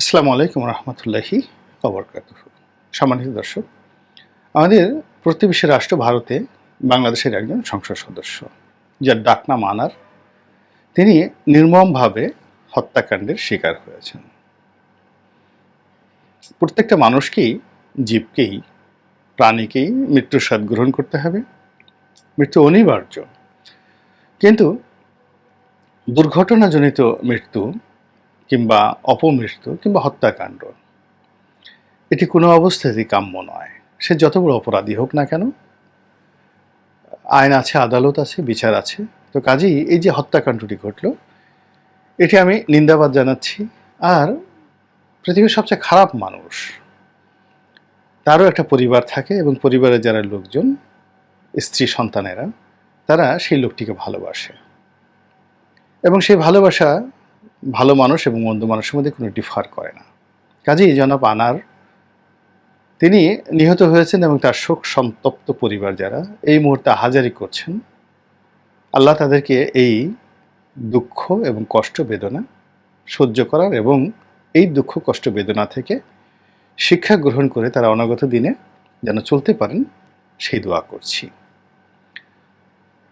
আসসালামু আলাইকুম রহমতুল্লাহি কবরকাত সম্মানিত দর্শক, আমাদের প্রতিবেশী রাষ্ট্র ভারতে বাংলাদেশের একজন সংসদ সদস্য, যার ডাকনাম আনার। তিনি নির্মমভাবে হত্যাকাণ্ডের শিকার হয়েছেন। প্রত্যেকটা মানুষকেই, জীবকেই, প্রাণীকেই মৃত্যুর স্বাদ গ্রহণ করতে হবে, মৃত্যু অনিবার্য। কিন্তু দুর্ঘটনাজনিত মৃত্যু কিংবা অপমৃত্যু কিংবা হত্যাকাণ্ড। এটি কোনো অবস্থাতেই কাম্য নয়। সে যত বড় অপরাধী হোক না কেন, আইন আছে, আদালত আছে, বিচার আছে। তো কাজেই এই যে হত্যাকাণ্ডটি ঘটল, এটি আমি নিন্দাবাদ জানাচ্ছি। আর পৃথিবীর সবচেয়ে খারাপ মানুষ, তারও একটা পরিবার থাকে এবং পরিবারের যারা লোকজন, স্ত্রী সন্তানেরা, তারা সেই লোকটিকে ভালোবাসে। এবং সেই ভালোবাসা ভালো মানুষ এবং মন্দ মানুষের মধ্যে কোনো ডিফার করে না। কাজেই জনাব আনার, তিনি নিহত হয়েছেন এবং তার শোক সন্তপ্ত পরিবার যারা এই মুহূর্তে হাজারি করছেন, আল্লাহ তাদেরকে এই দুঃখ এবং কষ্ট বেদনা সহ্য করার এবং এই দুঃখ, কষ্ট, বেদনা থেকে শিক্ষা গ্রহণ করে তারা অনাগত দিনে যেন চলতে পারেন, সেই দোয়া করছি।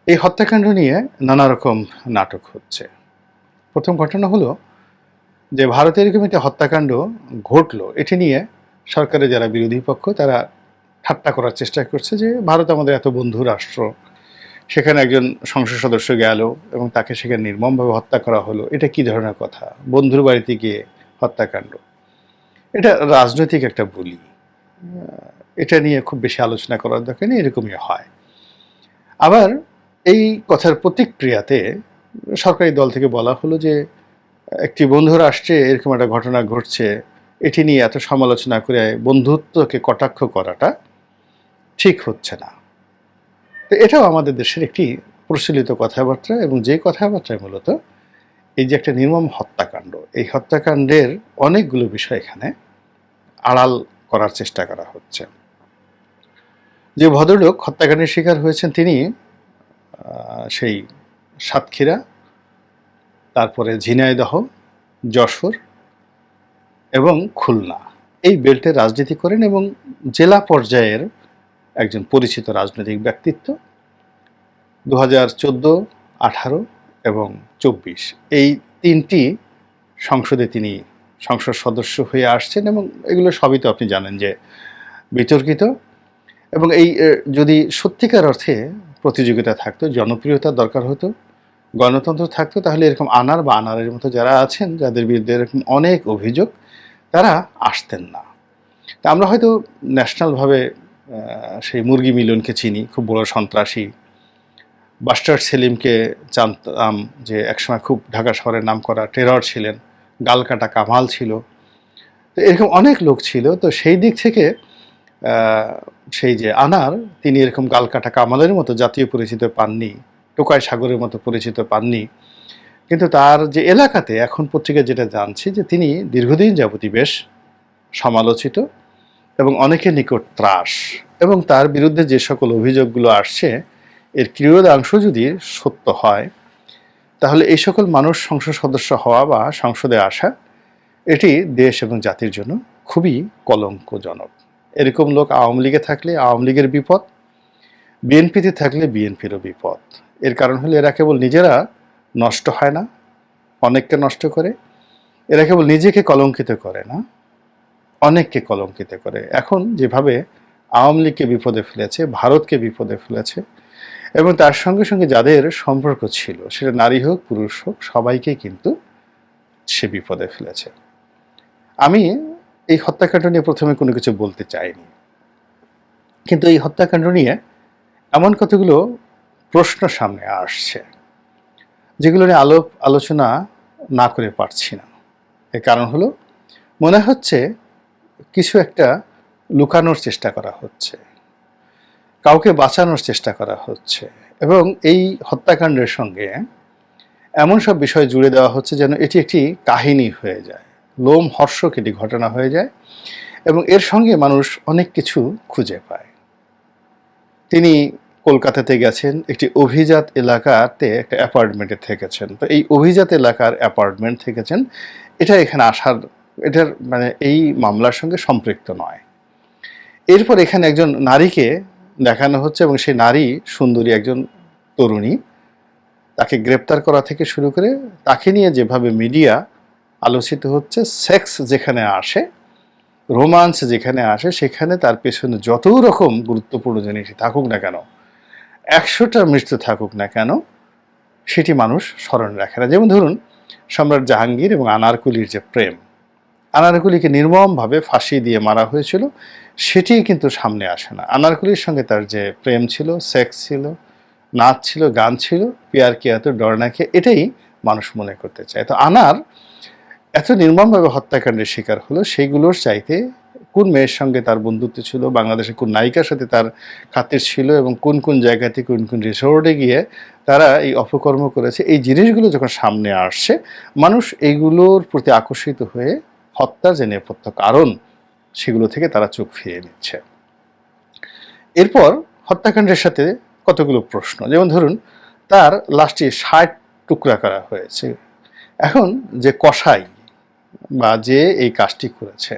এই হত্যাকাণ্ড নিয়ে নানা রকম নাটক হচ্ছে। প্রথম ঘটনা হলো যে ভারতে এরকম হত্যাকাণ্ড ঘটলো, এটি নিয়ে সরকারের যারা বিরোধী পক্ষ, তারা ঠাট্টা করার চেষ্টা করছে যে ভারত আমাদের এত বন্ধু রাষ্ট্র। সেখানে একজন সংসদ সদস্য গেল এবং তাকে সেখানে নির্মমভাবে হত্যা করা হলো। এটা কি ধরনের কথা? বন্ধুর বাড়িতে গিয়ে হত্যাকাণ্ড। এটা রাজনৈতিক একটা বলি। এটা নিয়ে খুব বেশি আলোচনা করার দরকার নেই, এরকমই হয়। আবার এই কথার প্রতিক্রিয়াতে সরকারি দল থেকে বলা হলো যে, একটি বন্ধু রাষ্ট্রে এরকম একটা ঘটনা ঘটছে, এটি নিয়ে এত সমালোচনা করে বন্ধুত্বকে কটাক্ষ করাটা ঠিক হচ্ছে না। তো এটাও আমাদের দেশের একটি প্রচলিত কথাবার্তা এবং যে কথাবার্তায় মূলত এই যে একটা নির্মম হত্যাকাণ্ড, এই হত্যাকাণ্ডের অনেকগুলো বিষয় এখানে আড়াল করার চেষ্টা করা হচ্ছে। যে ভদ্রলোক হত্যাকাণ্ডের শিকার হয়েছেন তিনি সেই সাতক্ষীরা, তারপরে ঝিনাইদহ, যশোর এবং খুলনা। এই বেল্টে রাজনীতি করেন এবং জেলা পর্যায়ের একজন পরিচিত রাজনৈতিক ব্যক্তিত্ব। দু হাজার চোদ্দ, আঠারো এবং চব্বিশ। এই তিনটি সংসদে তিনি সংসদ সদস্য হয়ে আসছেন এবং এগুলো সবই তো আপনি জানেন যে বিতর্কিত। এবং এই যদি সত্যিকার অর্থে প্রতিযোগিতা থাকতো জনপ্রিয়তার দরকার হতো, গণতন্ত্র থাকতো, তাহলে এরকম আনার বা আনারের মতো যারা আছেন, যাদের বিরুদ্ধে এরকম অনেক অভিযোগ, তারা আসতেন না। তা আমরা হয়তো ন্যাশনালভাবে সেই মুরগি মিলনকে চিনি, খুব বড় সন্ত্রাসী। বাস্টার্ড সেলিমকে জানতাম যে একসময় খুব ঢাকা শহরের নাম করা টেরর ছিলেন গালকাটা কামাল ছিল। তো এরকম অনেক লোক ছিল, তো সেই দিক থেকে সেই যে আনার, তিনি এরকম গালকাটা কামালের মতো জাতীয় পরিচিত পাননি, টোকাই সাগরের মতো পরিচিত পাননি। কিন্তু তার যে এলাকাতে এখন পত্রিকা যেটা জানছি যে তিনি দীর্ঘদিন যাবতী বেশ সমালোচিত এবং অনেকের নিকট ত্রাস এবং তার বিরুদ্ধে যে সকল অভিযোগগুলো আসছে, এর ক্রিয়োদাংশ যদি সত্য হয়, তাহলে এই সকল মানুষ সংসদ সদস্য হওয়া বা সংসদে আসা, এটি দেশ এবং জাতির জন্য খুবই কলঙ্কজনক। এরকম লোক আওয়ামী লীগে থাকলে আওয়ামী লীগের বিপদ, বিএনপিতে থাকলে বিএনপিরও বিপদ। এর কারণ হলো এরা কেবল নিজেরা নষ্ট হয় না, অনেককে নষ্ট করে। এরা কেবল নিজেকে কলঙ্কিত করে না, অনেককে কলঙ্কিত করে। এখন যেভাবে আওয়ামী লীগকে বিপদে ফেলেছে, ভারতকে বিপদে ফেলেছে, এবং তার সঙ্গে সঙ্গে যাদের সম্পর্ক ছিল, সেটা নারী হোক, পুরুষ হোক, সবাইকে কিন্তু সে বিপদে ফেলেছে। আমি এই হত্যাকাণ্ড নিয়ে প্রথমে কোনো কিছু বলতে চাইনি কিন্তু এই হত্যাকাণ্ড নিয়ে এমন কতগুলো প্রশ্ন সামনে আসছে, যেগুলো নিয়ে আলো, আলোচনা না করে পারছি না। এর কারণ হলো, মনে হচ্ছে কিছু একটা লুকানোর চেষ্টা করা হচ্ছে, কাউকে বাঁচানোর চেষ্টা করা হচ্ছে এবং এই হত্যাকাণ্ডের সঙ্গে এমন সব বিষয় জুড়ে দেওয়া হচ্ছে যেন এটি একটি কাহিনী হয়ে যায়। লোম হর্ষক এটি ঘটনা হয়ে যায় এবং এর সঙ্গে মানুষ অনেক কিছু খুঁজে পায়। তিনি কলকাতাতে গেছেন, একটি অভিজাত এলাকাতে একটা অ্যাপার্টমেন্টে থেকেছেন। তো এই অভিজাত এলাকার অ্যাপার্টমেন্ট থেকেছেন, এটা এখানে আসার, এটার মানে এই মামলার সঙ্গে সম্পৃক্ত নয়। এরপর এখানে একজন নারীকে দেখানো হচ্ছে এবং সেই নারী সুন্দরী একজন তরুণী, তাকে গ্রেপ্তার করা থেকে শুরু করে তাকে নিয়ে যেভাবে মিডিয়া আলোচিত হচ্ছে সেক্স যেখানে আসে রোমান্স যেখানে আসে, সেখানে তার পেছনে যত রকম গুরুত্বপূর্ণ জিনিস থাকুক না কেন, একশোটা মৃত্যু থাকুক না কেন, সেটি মানুষ স্মরণ রাখে না। যেমন ধরুন, সম্রাট জাহাঙ্গীর এবং আনারকুলির যে প্রেম, আনারকুলিকে নির্মমভাবে ফাঁসি দিয়ে মারা হয়েছিল সেটি কিন্তু সামনে আসে না। আনারকুলির সঙ্গে তার যে প্রেম ছিল, সেক্স ছিল, নাচ ছিল, গান ছিল, পিয়ার কিয়াত, ডরনাকে, এটাই মানুষ মনে করতে চায়। তো আনার এত নির্মমভাবে হত্যাকাণ্ডের শিকার হলো সেইগুলোর চাইতে কোন মেয়ের সঙ্গে তার বন্ধুত্ব ছিল, বাংলাদেশে কোন নায়িকার সাথে তার খাতির ছিল এবং কোন কোন জায়গাতে, কোন কোন রিসোর্টে গিয়ে তারা এই অপকর্ম করেছে, এই জিনিসগুলো যখন সামনে আসছে, মানুষ এইগুলোর প্রতি আকর্ষিত হয়ে হত্যার যে নেপথ্য কারণ, সেগুলো থেকে তারা চোখ ফিরিয়ে নিচ্ছে। এরপর হত্যাকাণ্ডের সাথে কতগুলো প্রশ্ন, যেমন ধরুন, তার লাশটি ষাট টুকরা করা হয়েছে, এখন যে কষাই বা যে এই কাজটি করেছে।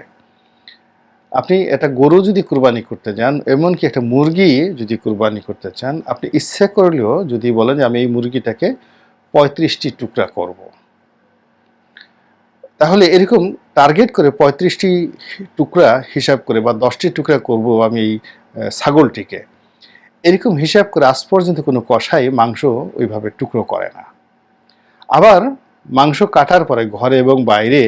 আপনি একটা গরু যদি কুরবানি করতে যান, এমনকি একটা মুরগি যদি কুরবানি করতে চান, আপনি ইচ্ছে করলেও যদি বলেন যে আমি এই মুরগিটাকে পঁয়ত্রিশটি টুকরা করব। তাহলে এরকম টার্গেট করে পঁয়ত্রিশটি টুকরা হিসাব করে বা দশটি টুকরা করব আমি এই ছাগলটিকে। এরকম হিসাব করে আজ পর্যন্ত কোনো কষাই মাংস ওইভাবে টুকরো করে না। আবার মাংস কাটার পরে ঘরে এবং বাইরে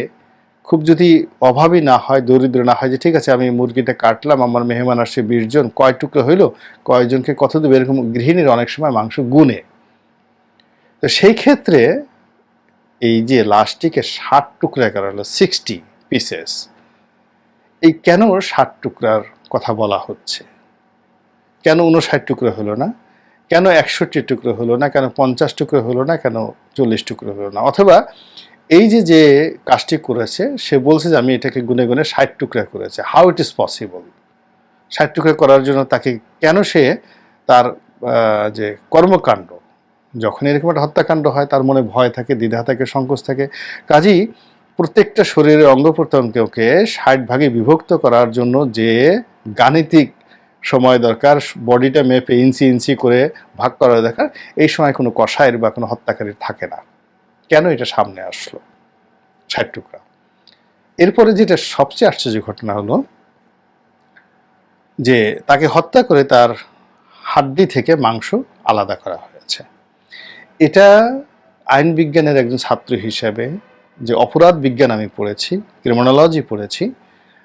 খুব যদি অভাবী না হয়, দরিদ্র না হয় যে, ঠিক আছে, আমি মুরগিটা কাটলাম, আমার মেহমান আসছে বিশ জন, কয় টুকরো হইল, কয়জনকে কত দেবে? এরকম গৃহিণীর অনেক সময় মাংস গুনে। তো সেই ক্ষেত্রে এই যে লাশটিকে ষাট টুকরা করা হলো সিক্সটি পিসেস এই কেন ষাট টুকরার কথা বলা হচ্ছে? কেন উনষাট টুকরো হলো না? কেন একষট্টি টুকরো হলো না? কেন পঞ্চাশ টুকরো হলো না? কেন চল্লিশ টুকরো হলো না? অথবা এই যে যে কাজটি করেছে, সে বলছে যে, আমি এটাকে গুনে গুনে ষাট টুকরা করেছে। হাউ ইট ইজ পসিবল ষাট টুকরা করার জন্য তাকে কেন সে তার যে কর্মকাণ্ড, যখন এরকম একটা হত্যাকাণ্ড হয়, তার মনে ভয় থাকে, দ্বিধা থাকে, সংকোচ থাকে। কাজেই প্রত্যেকটা শরীরের অঙ্গ প্রত্যঙ্গকে ষাট ভাগে বিভক্ত করার জন্য যে গাণিতিক সময় দরকার, বডিটা মেপে ইঞ্চি ইঞ্চি করে ভাগ করা দরকার, এই সময় কোনো কষায়ের বা কোনো হত্যাকারীর থাকে না। কেন এটা সামনে আসলো? ষাট টুকরা। এরপরে যেটা সবচেয়ে আশ্চর্য ঘটনা হলো যে তাকে হত্যা করে তার হাড্ডি থেকে মাংস আলাদা করা হয়েছে। এটা আইন বিজ্ঞানের একজন ছাত্র হিসেবে যে অপরাধ বিজ্ঞান আমি পড়েছি, ক্রিমিনোলজি পড়েছি,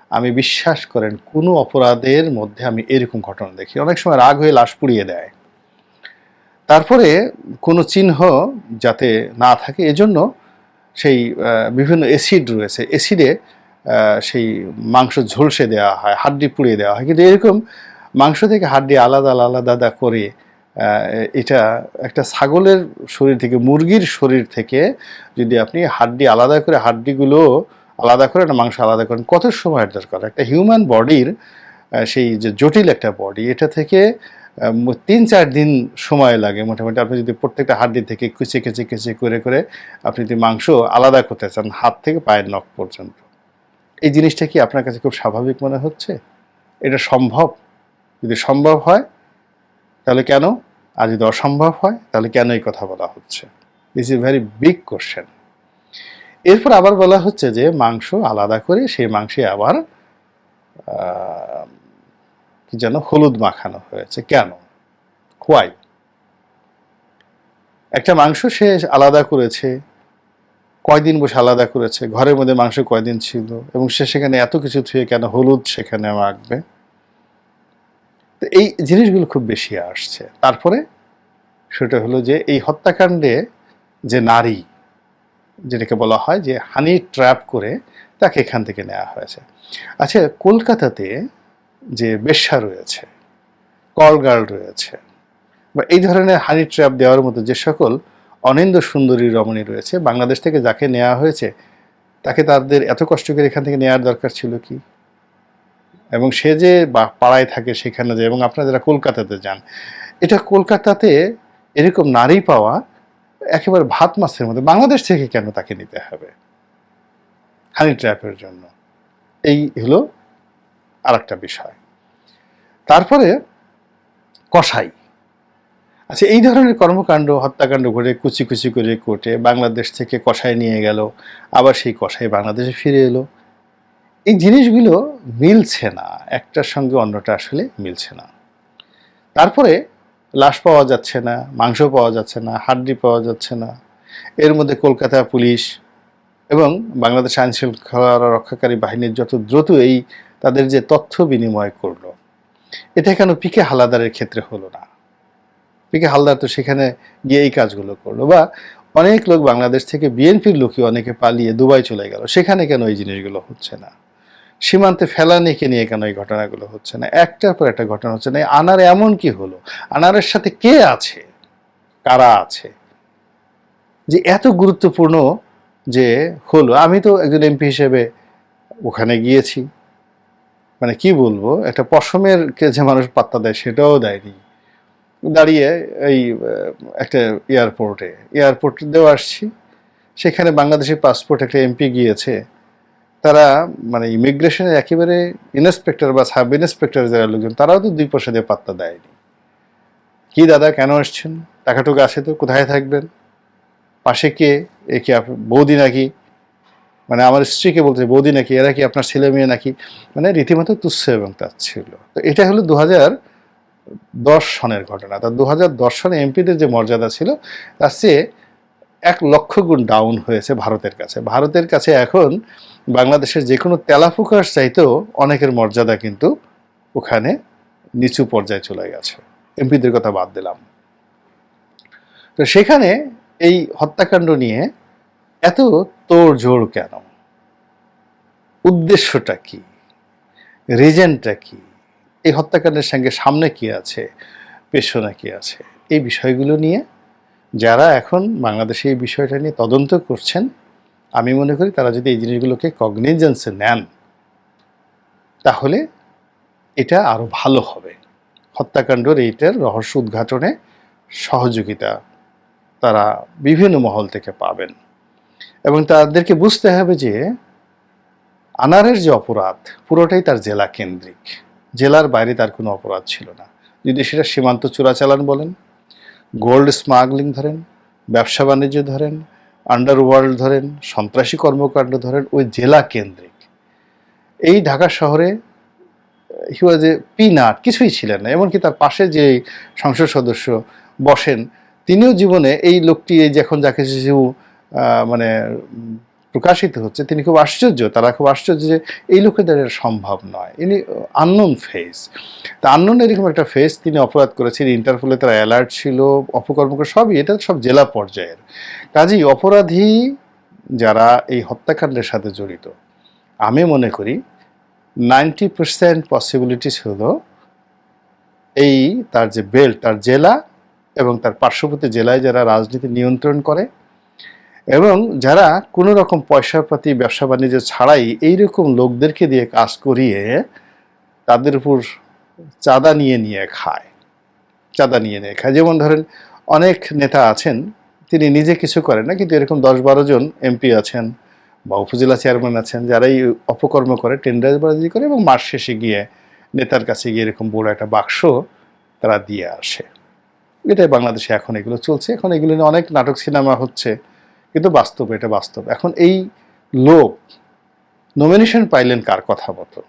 আমি বিশ্বাস করেন কোনো অপরাধের মধ্যে আমি এরকম ঘটনা দেখি। অনেক সময় রাগ হয়ে লাশ পুড়িয়ে দেয়। তারপরে কোনো চিহ্ন যাতে না থাকে, এজন্য সেই বিভিন্ন অ্যাসিড রয়েছে। অ্যাসিডে সেই মাংস ঝলসে দেওয়া হয়, হাড্ডি পুড়িয়ে দেওয়া হয়। কিন্তু এরকম মাংস থেকে হাড্ডি আলাদা আলাদা আলাদা করে এটা একটা ছাগলের শরীর থেকে, মুরগির শরীর থেকে যদি আপনি হাড্ডি আলাদা করে, হাড্ডিগুলো আলাদা করেন আর মাংস আলাদা করেন, কত সময়ের দরকার? একটা হিউম্যান বডির সেই যে জটিল একটা বডি এটা থেকে তিন চার দিন সময় লাগে মোটামুটি। আপনি যদি প্রত্যেকটা হাড্ডি থেকে কুচে কুচে কুচে করে করে আপনি যদি মাংস আলাদা করতে চান, হাত থেকে পায়ের নখ পর্যন্ত। এই জিনিসটা কি আপনার কাছে খুব স্বাভাবিক মনে হচ্ছে? এটা সম্ভব? যদি সম্ভব হয়, তাহলে কেন? আর যদি অসম্ভব হয়, তাহলে কেন এই কথা বলা হচ্ছে? This is very big question এরপর আবার বলা হচ্ছে যে মাংস আলাদা করে সেই মাংসে আবার কি যেন হলুদ মাখানো হয়েছে। কেন? হোয়াই একটা মাংস সে আলাদা করেছে, কয়দিন বসে আলাদা করেছে, ঘরের মধ্যে মাংস কয়দিন ছিল, এবং সে সেখানে এত কিছু থুয়ে কেন হলুদ সেখানে মাখবে? তো এই জিনিসগুলো খুব বেশি আসছে। তারপরে সেটা হলো যে এই হত্যাকাণ্ডে যে নারী, যেটাকে বলা হয় যে হানি ট্র্যাপ করে তাকে এখান থেকে নেওয়া হয়েছে। আচ্ছা কলকাতাতে যে বেশ্যা রয়েছে কল গার্ল রয়েছে, বা এই ধরনের হানি ট্র্যাপ দেওয়ার মতো যে সকল অনিন্দ সুন্দরী রমণী রয়েছে, বাংলাদেশ থেকে যাকে নেওয়া হয়েছে, তাকে তাদের এত কষ্ট করে এখান থেকে নেওয়ার দরকার ছিল কি? এবং সে যে বা- পাড়ায় থাকে সেখানে যে, এবং আপনারা যারা কলকাতাতে যান, এটা কলকাতাতে এরকম নারী পাওয়া একেবারে ভাত মাছের মধ্যে বাংলাদেশ থেকে কেন তাকে নিতে হবে? হানি ট্র্যাপের জন্য। এই হলো আর একটা বিষয়। তারপরে কসাই। আচ্ছা এই ধরনের কর্মকাণ্ড, হত্যাকাণ্ড ঘটে, কুচি কুচি করে কোর্টে বাংলাদেশ থেকে কসাই নিয়ে গেল, আবার সেই কসাই বাংলাদেশে ফিরে এলো। এই জিনিসগুলো মিলছে না, একটার সঙ্গে অন্যটা আসলে মিলছে না। তারপরে লাশ পাওয়া যাচ্ছে না, মাংস পাওয়া যাচ্ছে না, হাড্ডি পাওয়া যাচ্ছে না। এর মধ্যে কলকাতা পুলিশ এবং বাংলাদেশ আইন শৃঙ্খলা রক্ষাকারী বাহিনীর যত দ্রুত এই তাদের যে তথ্য বিনিময় করল। এটা কেন পিকে হালাদারের ক্ষেত্রে হলো না? পিকে হালদার তো সেখানে গিয়ে এই কাজগুলো করল বা অনেক লোক বাংলাদেশ থেকে বিএনপির লোকই অনেকে পালিয়ে দুবাই চলে গেল। সেখানে কেন এই জিনিসগুলো হচ্ছে না? সীমান্তে ফেলানিকে নিয়ে কেন এই ঘটনাগুলো হচ্ছে না? একটার পর একটা ঘটনা হচ্ছে না। আনার এমন কি হলো? আনারের সাথে কে আছে? কারা আছে? যে এত গুরুত্বপূর্ণ যে হলো। আমি তো একজন এমপি হিসেবে ওখানে গিয়েছি। মানে কি বলব, একটা পশমের কে যে মানুষ পাত্তা দেয় সেটাও দেয়নি। দাঁড়িয়ে এই একটা এয়ারপোর্টে, এয়ারপোর্ট দেওয়া আসছি। সেখানে বাংলাদেশের পাসপোর্ট একটা এমপি গিয়েছে। তারা মানে ইমিগ্রেশনের একেবারে ইন্সপেক্টর বা সাব ইন্সপেক্টর যারা লোকজন, তারাও তো দুই পয়সা দিয়ে পাত্তা দেয়নি। কি দাদা, কেন আসছেন? টাকাটুকু আসে তো, কোথায় থাকবেন? পাশে কে? এ কি বৌদি নাকি? মানে আমার স্ত্রীকে বলতে বৌদি নাকি, এরা কি আপনার ছেলে মেয়ে নাকি? মানে রীতিমতো তুচ্ছ এবং তার ছিল। তো এটা হলো দু দশ সনের ঘটনা। তা দু দশ সনে এমপিদের যে মর্যাদা ছিল, তার চেয়ে এক লক্ষ গুণ ডাউন হয়েছে ভারতের কাছে। ভারতের কাছে এখন বাংলাদেশের যে কোনো তেলাফুকার চাইতেও অনেকের মর্যাদা কিন্তু ওখানে নিচু পর্যায়ে চলে গেছে। এমপিদের কথা বাদ দিলাম। তো সেখানে এই হত্যাকাণ্ড নিয়ে এত তোড়জোড় কেন? উদ্দেশ্যটা কি? রিজনটা কি? এই হত্যাকাণ্ডের সঙ্গে সামনে কি আছে? পেছনে কি আছে? এই বিষয়গুলো নিয়ে যারা এখন বাংলাদেশে এই বিষয়টা নিয়ে তদন্ত করছেন, আমি মনে করি তারা যদি এই জিনিসগুলোকে কগনিজেন্সে নেন, তাহলে এটা আরও ভালো হবে। হত্যাকাণ্ডের এইটার রহস্য উদ্ঘাটনে সহযোগিতা তারা বিভিন্ন মহল থেকে পাবেন। এবং তাদেরকে বুঝতে হবে যে আনারের যে অপরাধ, পুরোটাই তার জেলা কেন্দ্রিক। জেলার বাইরে তার কোনো অপরাধ ছিল না। যদি সেটা সীমান্ত চোরাচালান বলেন, গোল্ড স্মাগলিং ধরেন, ব্যবসা বাণিজ্য ধরেন আন্ডারওয়ার্ল্ড ধরেন, সন্ত্রাসী কর্মকাণ্ড ধরেন, ওই জেলা কেন্দ্রিক। এই ঢাকা শহরে হি ওয়াজ এ পিনাট কিছুই ছিলেন না। এমনকি তার পাশে যে সংসদ সদস্য বসেন, তিনিও জীবনে এই লোকটি, এই যে এখন যাকে কিছু মানে প্রকাশিত হচ্ছে, তিনি খুব আশ্চর্য, তারা খুব আশ্চর্য যে এই লোকেদের সম্ভব নয়। ইনি আননোন ফেস তা আননোন এরকম একটা ফেস তিনি অপরাধ করেছেন, ইন্টারপোলে তারা অ্যালার্ট ছিল অপকর্ম করে সবই, এটা সব জেলা পর্যায়ের। কাজেই অপরাধী যারা এই হত্যাকাণ্ডের সাথে জড়িত, আমি মনে করি নাইনটি পার্সেন্ট পসিবিলিটিস হলো এই তার যে বেল্ট, তার জেলা এবং তার পার্শ্ববর্তী জেলায় যারা রাজনীতি নিয়ন্ত্রণ করে এবং যারা কোনো রকম পয়সাপাতি ব্যবসা বাণিজ্য ছাড়াই এইরকম লোকদেরকে দিয়ে কাজ করিয়ে তাদের উপর চাঁদা নিয়ে নিয়ে খায়, চাঁদা নিয়ে নিয়ে খায়। যেমন ধরেন অনেক নেতা আছেন, তিনি নিজে কিছু করেন না, কিন্তু এরকম দশ বারো জন এমপি আছেন বা উপজেলা চেয়ারম্যান আছেন যারা এই অপকর্ম করে, টেন্ডারবাজি করে এবং মাস শেষে গিয়ে নেতার কাছে গিয়ে এরকম বড় একটা বাক্স তারা দিয়ে আসে। এটাই বাংলাদেশে এখন এগুলো চলছে। এখন এগুলো নিয়ে অনেক নাটক, সিনেমা হচ্ছে। কিন্তু বাস্তব, এটা বাস্তব। এখন এই লোক নমিনেশন পাইলেন কার কথা মতো?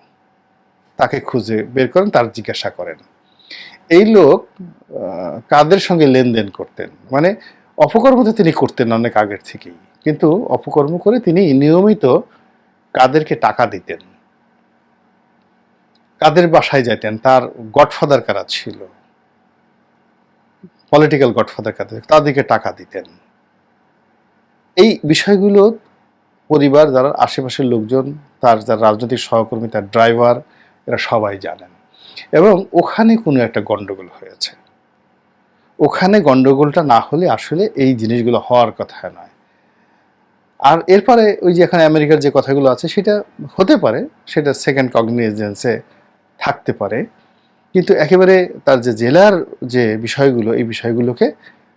তাকে খুঁজে বের করেন, তার জিজ্ঞাসা করেন। এই লোক কাদের সঙ্গে লেনদেন করতেন? মানে অপকর্ম তো তিনি করতেন অনেক আগের থেকেই। কিন্তু অপকর্ম করে তিনি নিয়মিত কাদেরকে টাকা দিতেন। কাদের বাসায় যাইতেন? তার গডফাদার কারা ছিল? পলিটিক্যাল গডফাদার কাদের? তাদেরকে টাকা দিতেন। এই বিষয়গুলো পরিবার, যারা আশেপাশের লোকজন, তার যারা রাজনৈতিক সহকর্মী, তার ড্রাইভার, এরা সবাই জানেন। এবং ওখানে কোনো একটা গণ্ডগোল হয়েছে। ওখানে গন্ডগোলটা না হলে আসলে এই জিনিসগুলো হওয়ার কথা নয়। আর এরপরে ওই যে এখানে আমেরিকার যে কথাগুলো আছে, সেটা হতে পারে, সেটা সেকেন্ড কগনিজেন্সে থাকতে পারে। কিন্তু একেবারে তার যে জেলার যে বিষয়গুলো, এই বিষয়গুলোকে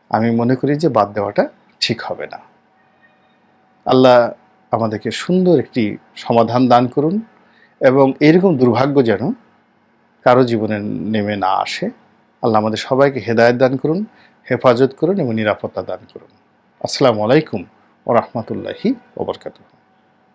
আমি মনে করি যে বাদ দেওয়াটা ঠিক হবে না। আল্লাহ আমাদেরকে সুন্দর একটি সমাধান দান করুন এবং এরকম দুর্ভাগ্য যেন কারও জীবনে নেমে না আসে। আল্লাহ আমাদের সবাইকে হেদায়ত দান করুন, হেফাজত করুন এবং নিরাপত্তা দান করুন। আসসালামু আলাইকুম ও রহমতুল্লাহি ওবরকাতুহ